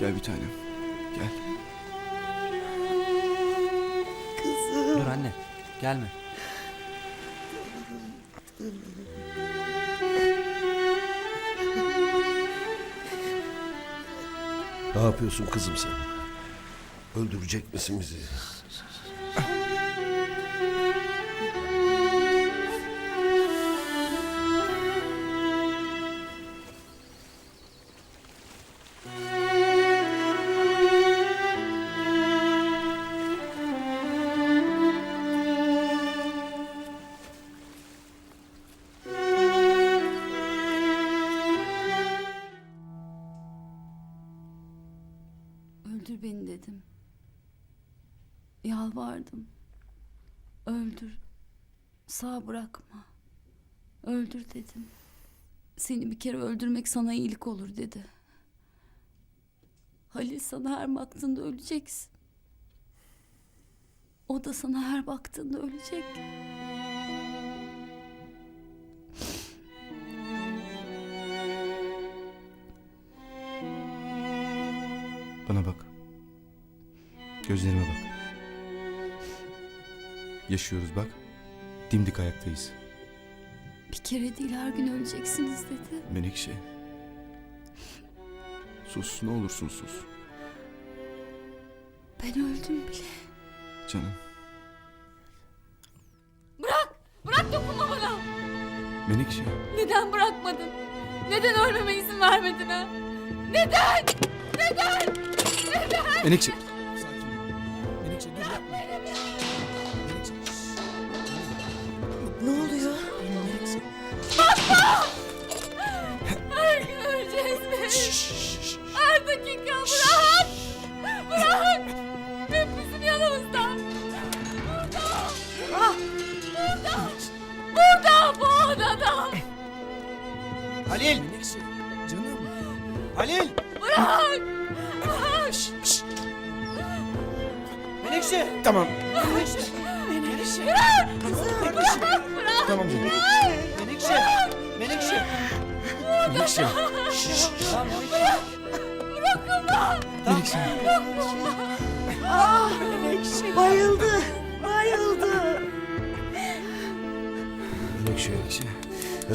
Gel bir tanem. Gel. Dur anne. Gelme. Ne yapıyorsun kızım sen? Öldürecek misin bizi? Öldür dedim. Seni bir kere öldürmek sana iyilik olur dedi. Halil sana her baktığında öleceksin. O da sana her baktığında ölecek. Bana bak. Gözlerime bak. Yaşıyoruz bak. Dimdik ayaktayız. Bir kere değil her gün öleceksiniz dedi. Menekşe. Sus ne olursun sus. Ben öldüm bile. Canım. Bırak dokunma bana. Menekşe. Neden bırakmadın? Neden ölmeme izin vermedin ha? Neden? Neden? Menekşe.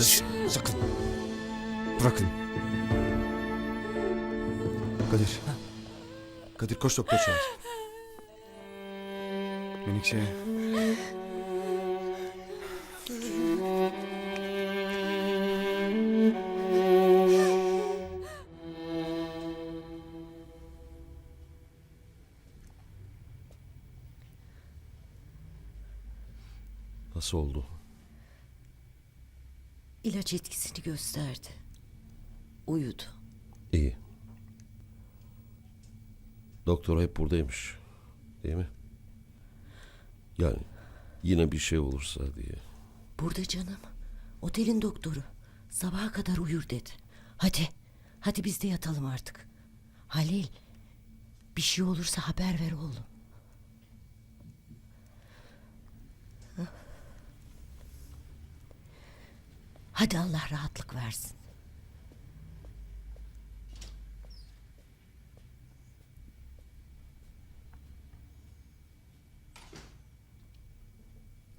Menekşe. Sakın. Bırakın. Kadir. Kadir koş doktor çağır. Menekşe. Nasıl oldu? İlaç etkisini gösterdi. Uyudu. İyi. Doktor hep buradaymış. Değil mi? Yani yine bir şey olursa diye. Burada canım. Otelin doktoru. Sabaha kadar uyur dedi. Hadi. Hadi biz de yatalım artık. Halil. Bir şey olursa haber ver oğlum. Hadi Allah rahatlık versin.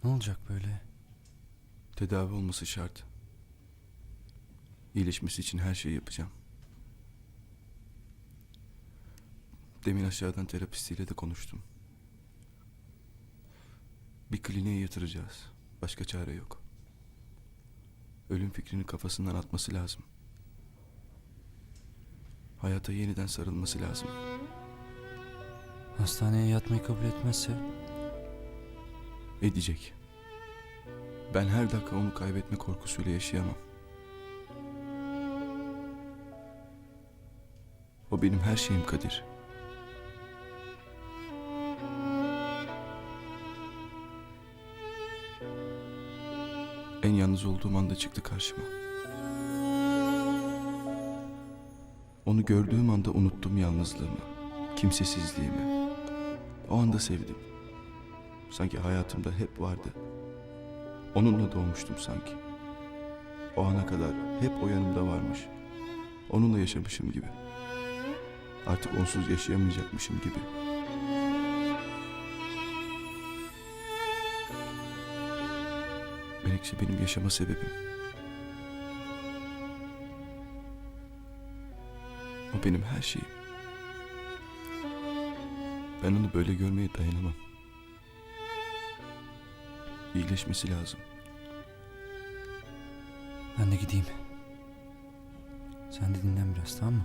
Ne olacak böyle? Tedavi olması şart. İyileşmesi için her şeyi yapacağım. Demin aşağıdan terapistiyle de konuştum. Bir kliniğe yatıracağız. Başka çare yok. Ölüm fikrini kafasından atması lazım. Hayata yeniden sarılması lazım. Hastaneye yatmayı kabul etmezse Edecek. Ben her dakika onu kaybetme korkusuyla yaşayamam. O benim her şeyim Kadir. En yalnız olduğum anda çıktı karşıma. Onu gördüğüm anda unuttum yalnızlığımı, kimsesizliğimi. O anda sevdim. Sanki hayatımda hep vardı. Onunla doğmuştum sanki. O ana kadar hep o yanımda varmış. Onunla yaşamışım gibi. Artık onsuz yaşayamayacakmışım gibi. Menekşe benim yaşama sebebim. O benim her şeyim. Ben onu böyle görmeye dayanamam. İyileşmesi lazım. Ben de gideyim. Sen de dinlen biraz tamam mı?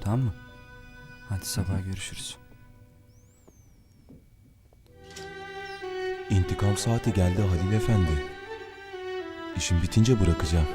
Tamam mı? Hadi sabah görüşürüz. İntikam saati geldi Halil Efendi. İşim bitince bırakacağım.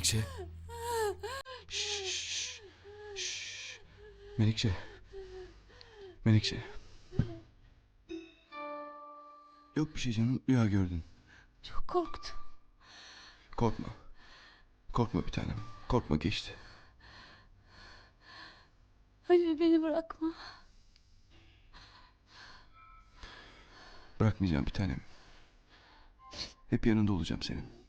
Menekşe. Şşş. Şşş. Menekşe. Menekşe. Yok bir şey canım. Rüya gördün. Çok korktum. Korkma. Korkma bir tanem. Korkma geçti. Halil beni bırakma. Bırakmayacağım bir tanem. Hep yanında olacağım senin.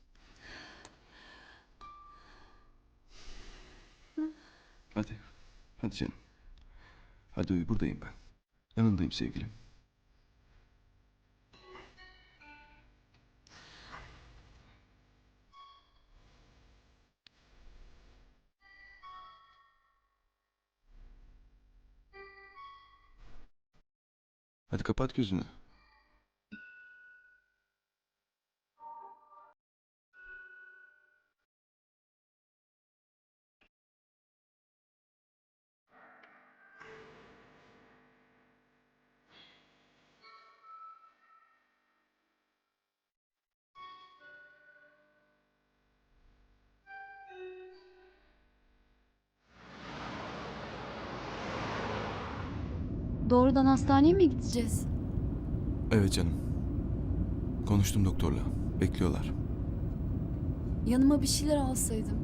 Hadi. Hadi canım. Hadi uyu buradayım ben. Yanındayım sevgilim. Hadi kapat gözünü. Hastaneye mi gideceğiz? Evet canım. Konuştum doktorla. Bekliyorlar. Yanıma bir şeyler alsaydım.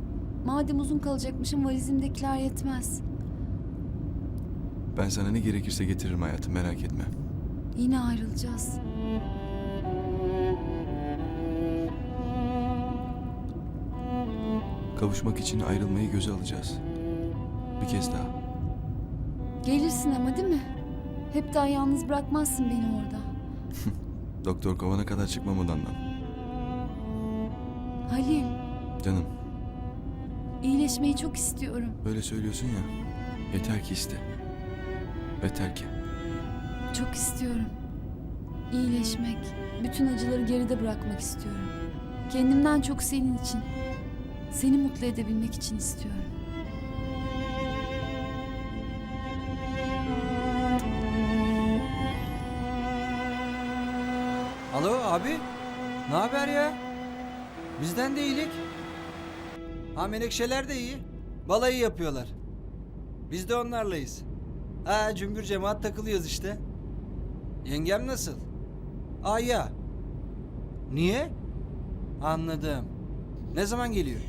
Madem uzun kalacakmışım valizimdekiler yetmez. Ben sana ne gerekirse getiririm hayatım merak etme. Yine ayrılacağız. Kavuşmak için ayrılmayı göze alacağız. Bir kez daha. Gelirsin ama değil mi? Hep daha yalnız bırakmazsın beni orada. Doktor kovana kadar çıkmam odandan. Halil, Canım iyileşmeyi çok istiyorum. böyle söylüyorsun ya. Yeter ki iste. Yeter ki. Çok istiyorum. İyileşmek, bütün acıları geride bırakmak istiyorum. Kendimden çok senin için. Seni mutlu edebilmek için istiyorum. Alo abi. Ne haber ya? Bizden de iyilik. Ha menekşeler de iyi. Balayı yapıyorlar. Biz de onlarlayız. Ha cümbür cemaat takılıyoruz işte. Yengem nasıl? Aa ya. Niye? Anladım. Ne zaman geliyor?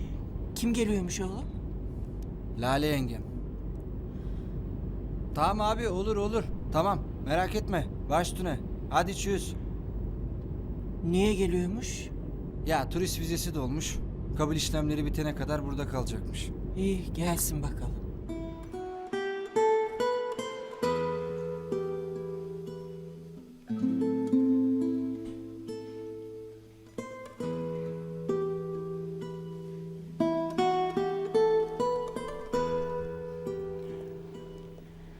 Kim geliyormuş oğlum? Lale yengem. Tamam abi olur olur. Tamam merak etme. Baş üstüne. Hadi çüz. Niye geliyormuş? Ya turist vizesi dolmuş. Kabul işlemleri bitene kadar burada kalacakmış. İyi gelsin bakalım.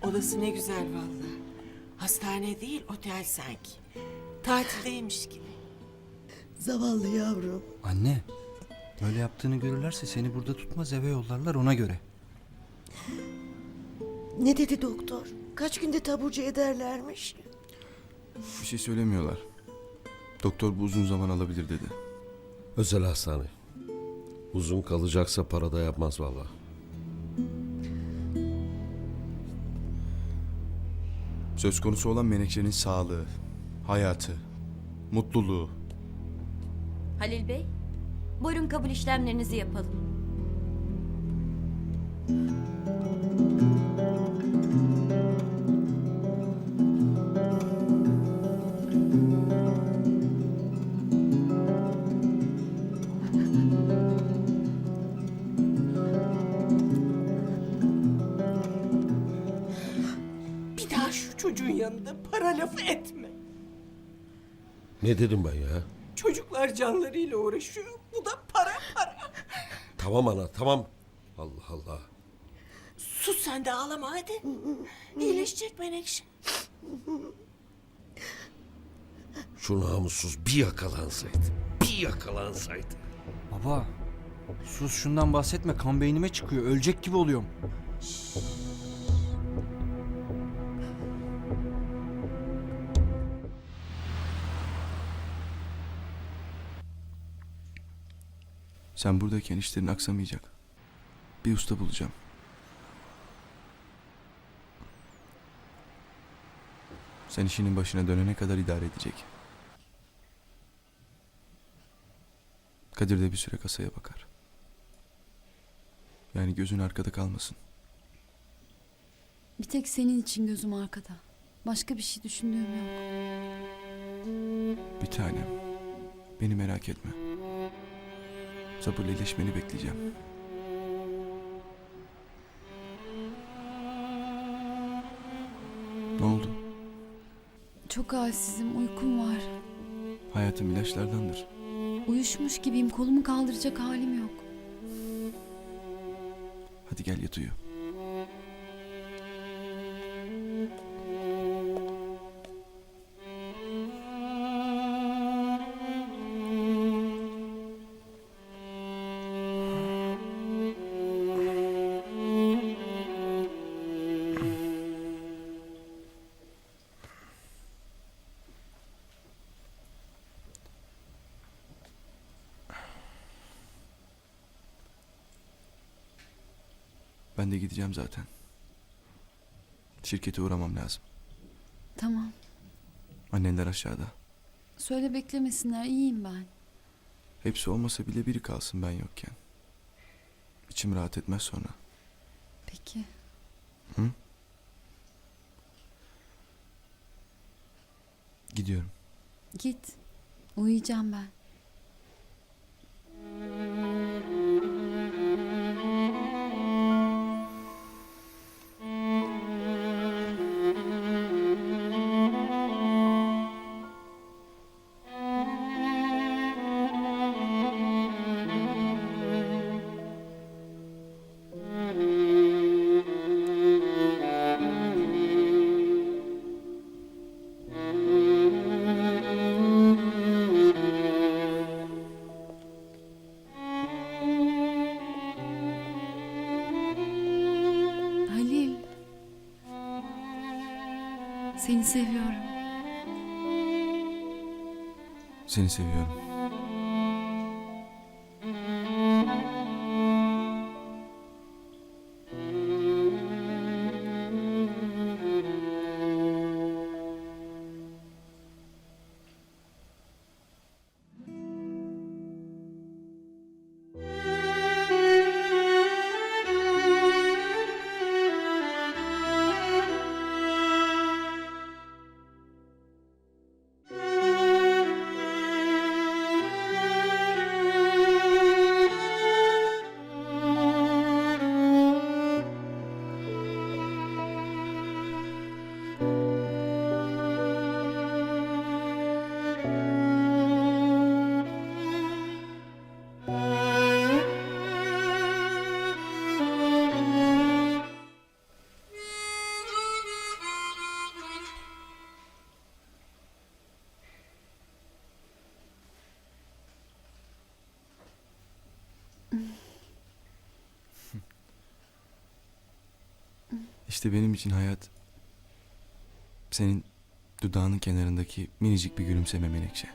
Odası ne güzel vallahi. Hastane değil, otel sanki. Tatildeymiş gibi. Zavallı yavrum. Anne. Böyle yaptığını görürlerse seni burada tutmaz eve yollarlar ona göre. Ne dedi doktor? Kaç günde taburcu ederlermiş? Bir şey söylemiyorlar. Doktor bu uzun zaman alabilir dedi. Özel hastane. Uzun kalacaksa para da yapmaz valla. Söz konusu olan Menekşe'nin sağlığı, hayatı, mutluluğu. Halil Bey, buyurun kabul işlemlerinizi yapalım. Bir daha şu çocuğun yanında para lafı etme. Ne dedim ben ya? Çocuklar canlarıyla uğraşıyor. Bu da para para. Tamam ana tamam. Allah Allah. Sus sen de ağlama hadi. İyileşecek Menekşe. Şu namussuz bir yakalansaydı. Bir yakalansaydı. Baba. Sus şundan bahsetme kan beynime çıkıyor. Ölecek gibi oluyorum. Sen buradayken işlerin aksamayacak. Bir usta bulacağım. Sen işinin başına dönene kadar idare edecek. Kadir de bir süre kasaya bakar. Yani gözün arkada kalmasın. Bir tek senin için gözüm arkada. Başka bir şey düşündüğüm yok. Bir tanem. Beni merak etme. Sabırla iyileşmeni bekleyeceğim. Ne oldu? Çok halsizim, uykum var. Hayatım ilaçlardandır. Uyuşmuş gibiyim, kolumu kaldıracak halim yok. Hadi gel yat uyu. Ben de gideceğim zaten. Şirkete uğramam lazım. Tamam. Annenler aşağıda. Söyle beklemesinler, iyiyim ben. Hepsi olmasa bile biri kalsın ben yokken. İçim rahat etmez sonra. Peki. Hı? Gidiyorum. Git. Uyuyacağım ben. Seviyorum. Seni seviyorum. İşte benim için hayat senin dudağının kenarındaki minicik bir gülümseme menekşe.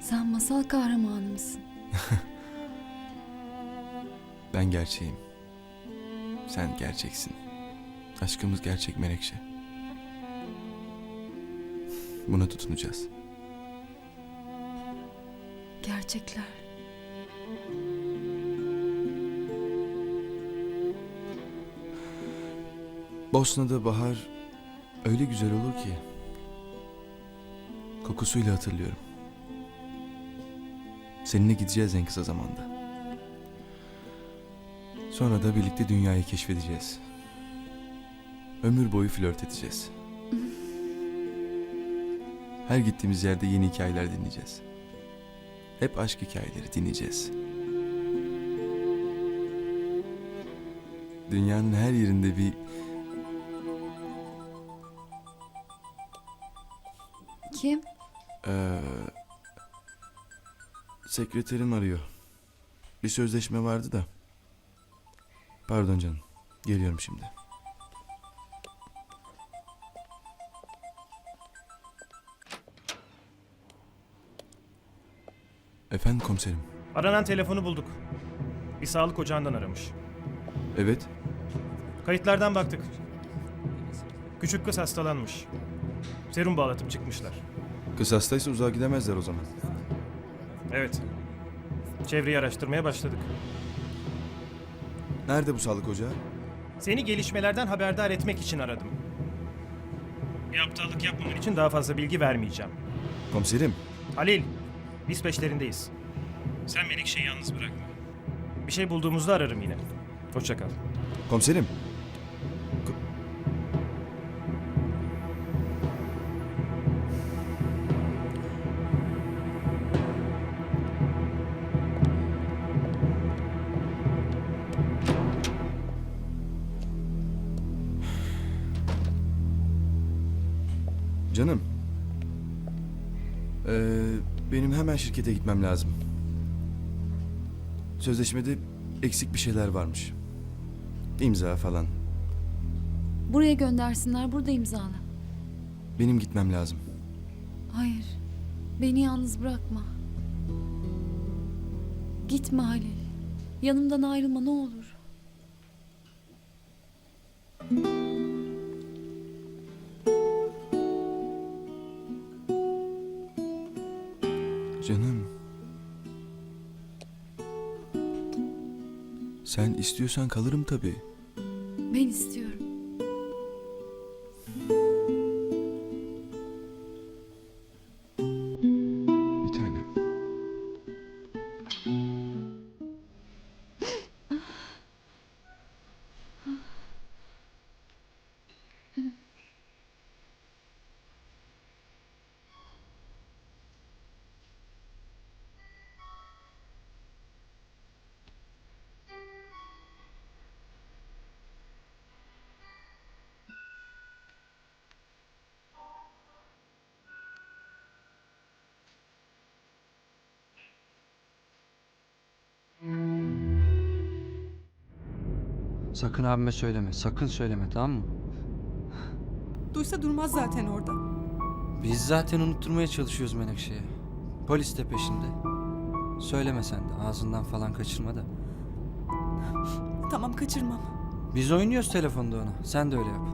Sen masal kahramanı mısın? Ben gerçeğim. Sen gerçeksin. Aşkımız gerçek menekşe. Buna tutunacağız. Gerçekler. Bosna'da bahar öyle güzel olur ki. Kokusuyla hatırlıyorum. Seninle gideceğiz en kısa zamanda. Sonra da birlikte dünyayı keşfedeceğiz. Ömür boyu flört edeceğiz. Her gittiğimiz yerde yeni hikayeler dinleyeceğiz. Hep aşk hikayeleri dinleyeceğiz. Dünyanın her yerinde bir Kim? Ee, sekreterim arıyor. Bir sözleşme vardı da. Pardon canım. Geliyorum şimdi. Efendim komiserim. Aranan telefonu bulduk. Bir sağlık ocağından aramış. Evet. Kayıtlardan baktık. Küçük kız hastalanmış. Serum bağlatıp çıkmışlar. Kız hastaysa uzağa gidemezler o zaman. Evet. Çevreyi araştırmaya başladık. Nerede bu sağlık ocağı? Seni gelişmelerden haberdar etmek için aradım. Bir aptallık yapmaman için daha fazla bilgi vermeyeceğim. Komiserim. Halil, biz peşlerindeyiz. Sen Menekşe'yi yalnız bırakma. Bir şey bulduğumuzda ararım yine. Hoşça kal. Komiserim. Şirkete gitmem lazım. Sözleşmede eksik bir şeyler varmış. İmza falan. Buraya göndersinler, burada imzala. Benim gitmem lazım. Hayır, beni yalnız bırakma. Gitme Halil. Yanımdan ayrılma ne olur. Canım. Sen istiyorsan kalırım tabii. Ben istiyorum. Sakın abime söyleme. Sakın söyleme tamam mı? Duysa durmaz zaten orada. Biz zaten unutturmaya çalışıyoruz Menekşe'ye. Polis de peşinde. Söyleme sen de ağzından falan kaçırma da. Tamam kaçırmam. Biz oynuyoruz telefonda ona. Sen de öyle yap.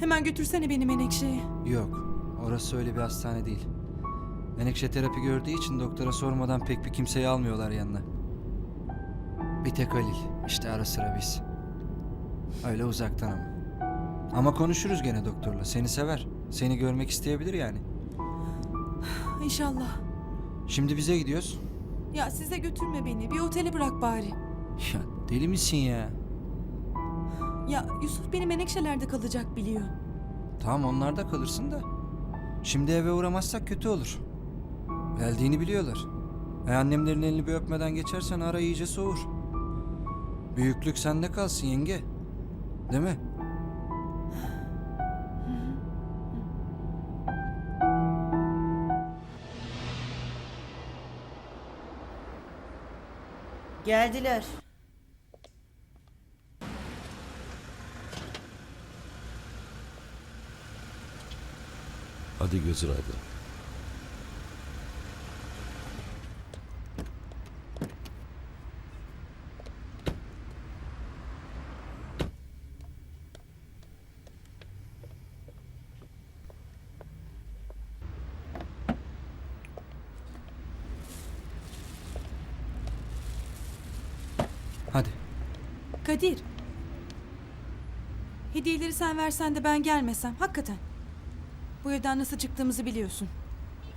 Hemen götürsene beni Menekşe'ye. Yok. Orası öyle bir hastane değil. Menekşe terapi gördüğü için doktora sormadan pek bir kimseyi almıyorlar yanına. Bir tek Halil. İşte ara sıra biz. Öyle uzaktan ama. Ama konuşuruz gene doktorla. Seni sever. Seni görmek isteyebilir yani. İnşallah. Şimdi bize gidiyoruz. Ya size götürme beni. Bir otele bırak bari. Ya deli misin ya? Ya Yusuf beni Menekşeler'de kalacak biliyor. Tamam onlarda kalırsın da. Şimdi eve uğramazsak kötü olur. Geldiğini biliyorlar. E annemlerin elini bir öpmeden geçersen ara iyice soğur. Büyüklük sende kalsın yenge. Değil mi? Geldiler. Hadi gözün aydın. Hadi. Kadir. Hediyeleri sen versen de ben gelmesem hakikaten. Bu evden nasıl çıktığımızı biliyorsun.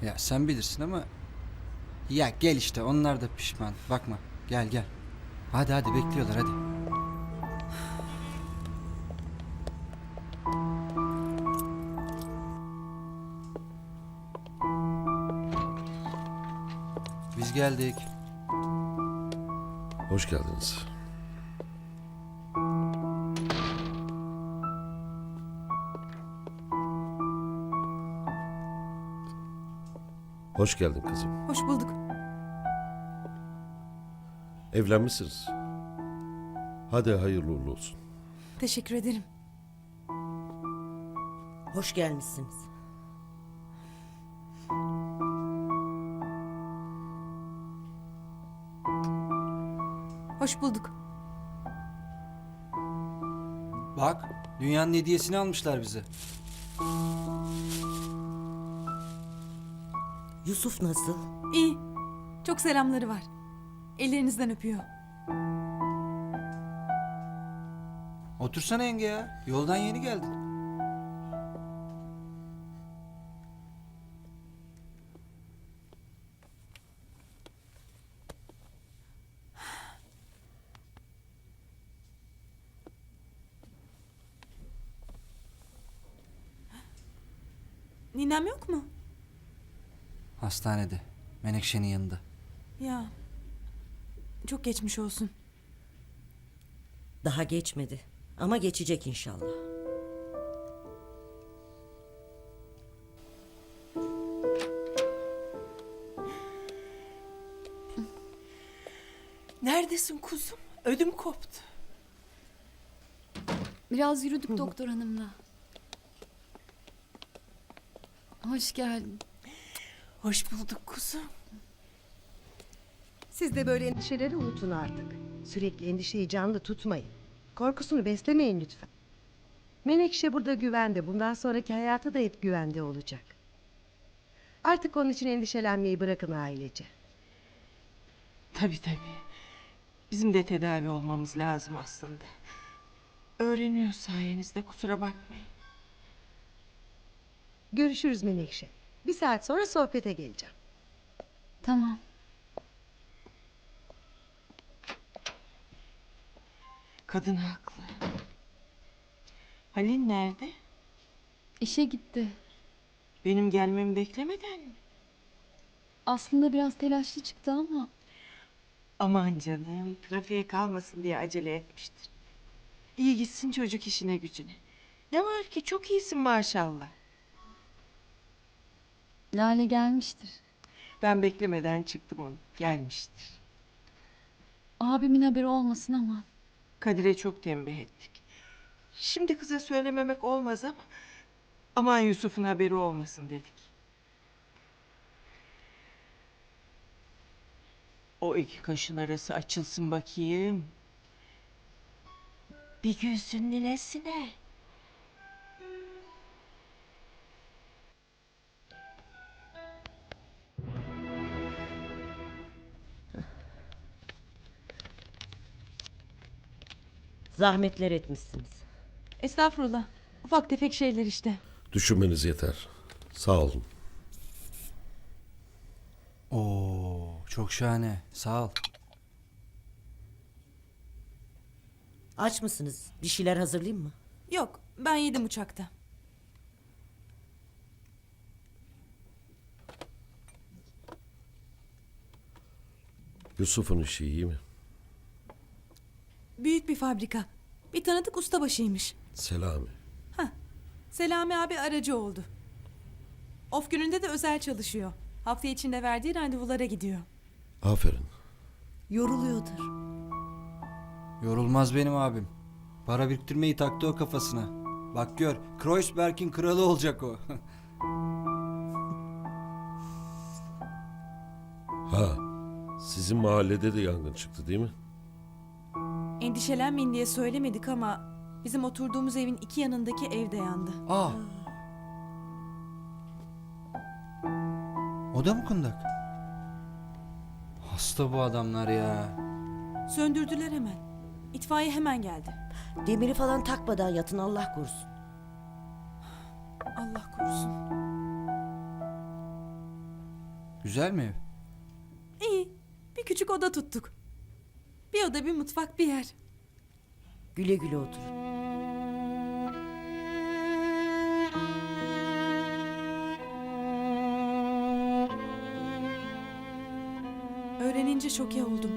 Ya sen bilirsin ama... Ya gel işte onlar da pişman. Bakma gel gel. Hadi hadi bekliyorlar hadi. Biz geldik. Hoş geldiniz. Hoş geldin kızım. Hoş bulduk. Evlenmişsiniz. Hadi hayırlı uğurlu olsun. Teşekkür ederim. Hoş gelmişsiniz. Hoş bulduk. Bak dünyanın hediyesini almışlar bize. Yusuf nasıl? İyi. Çok selamları var. Ellerinizden öpüyor. Otursana yenge ya. Yoldan yeni geldin. Hastanede. Menekşe'nin yanında. Ya. Çok geçmiş olsun. Daha geçmedi. Ama geçecek inşallah. Neredesin kuzum? Ödüm koptu. Biraz yürüdük doktor hanımla. Hoş geldin. Hoş bulduk kuzum. Siz de böyle endişeleri unutun artık. Sürekli endişeyi canlı tutmayın. Korkusunu beslemeyin lütfen. Menekşe burada güvende. Bundan sonraki hayatı da hep güvende olacak. Artık onun için endişelenmeyi bırakın ailece. Tabii tabii. Bizim de tedavi olmamız lazım aslında. Öğreniyor sayenizde kusura bakmayın. Görüşürüz Menekşe. Bir saat sonra sohbete geleceğim. Tamam. Kadın haklı. Halil nerede? İşe gitti. Benim gelmemi beklemeden mi? Aslında biraz telaşlı çıktı ama Aman canım trafiğe kalmasın diye acele etmiştir. İyi gitsin çocuk işine gücüne. Ne var ki çok iyisin maşallah. Lale gelmiştir. Ben beklemeden çıktım onu. Gelmiştir. Abimin haberi olmasın ama. Kadir'e çok tembih ettik. Şimdi kıza söylememek olmaz ama... Aman Yusuf'un haberi olmasın dedik. O iki kaşın arası açılsın bakayım. Bir gülsün ninesine. Zahmetler etmişsiniz. Estağfurullah. Ufak tefek şeyler işte. Düşünmeniz yeter. Sağ olun. Oo, çok şahane. Sağ ol. Aç mısınız? Bir şeyler hazırlayayım mı? Yok ben yedim uçakta. Yusuf'un işi iyi mi? Büyük bir fabrika. Bir tanıdık ustabaşıymış. Selami. Selami abi aracı oldu. Of gününde de özel çalışıyor. Hafta içinde verdiği randevulara gidiyor. Aferin. Yoruluyordur. Yorulmaz benim abim. Para biriktirmeyi taktı o kafasına. Bak gör, Kreuzberg'in kralı olacak o. Ha. Sizin mahallede de yangın çıktı değil mi? Endişelenmeyin diye söylemedik ama bizim oturduğumuz evin iki yanındaki ev de yandı. Aa. O da mı kundak? Hasta bu adamlar ya. Söndürdüler hemen. İtfaiye hemen geldi. Demiri falan takmadan yatın Allah korusun. Allah korusun. Güzel mi ev? İyi. Bir küçük oda tuttuk. Bir oda bir mutfak bir yer. Güle güle oturun. Öğrenince şoke oldum.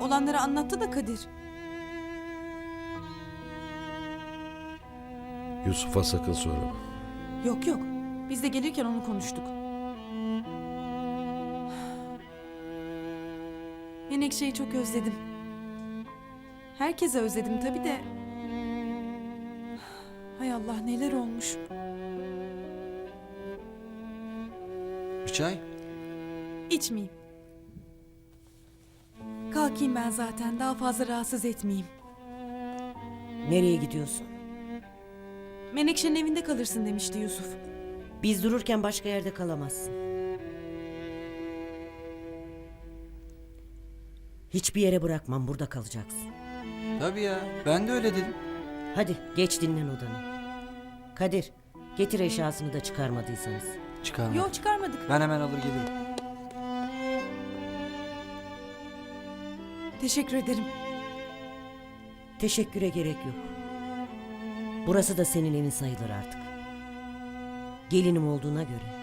Olanları anlattı da Kadir. Yusuf'a sakın söyleme. Yok yok. Biz de gelirken onu konuştuk. Menekşe'yi çok özledim. Herkese özledim tabii de. Hay Allah neler olmuş. Bir çay? İçmeyeyim. Kalkayım ben zaten daha fazla rahatsız etmeyeyim. Nereye gidiyorsun? Menekşe'nin evinde kalırsın demişti Yusuf. Biz dururken başka yerde kalamazsın. Hiçbir yere bırakmam burada kalacaksın. Tabii ya. Ben de öyle dedim. Hadi geç dinlen odanı. Kadir getir eşyasını da çıkarmadıysanız. Çıkarma. Yok çıkarmadık. Ben hemen alır gelirim. Teşekkür ederim. Teşekküre gerek yok. Burası da senin evin sayılır artık. Gelinim olduğuna göre.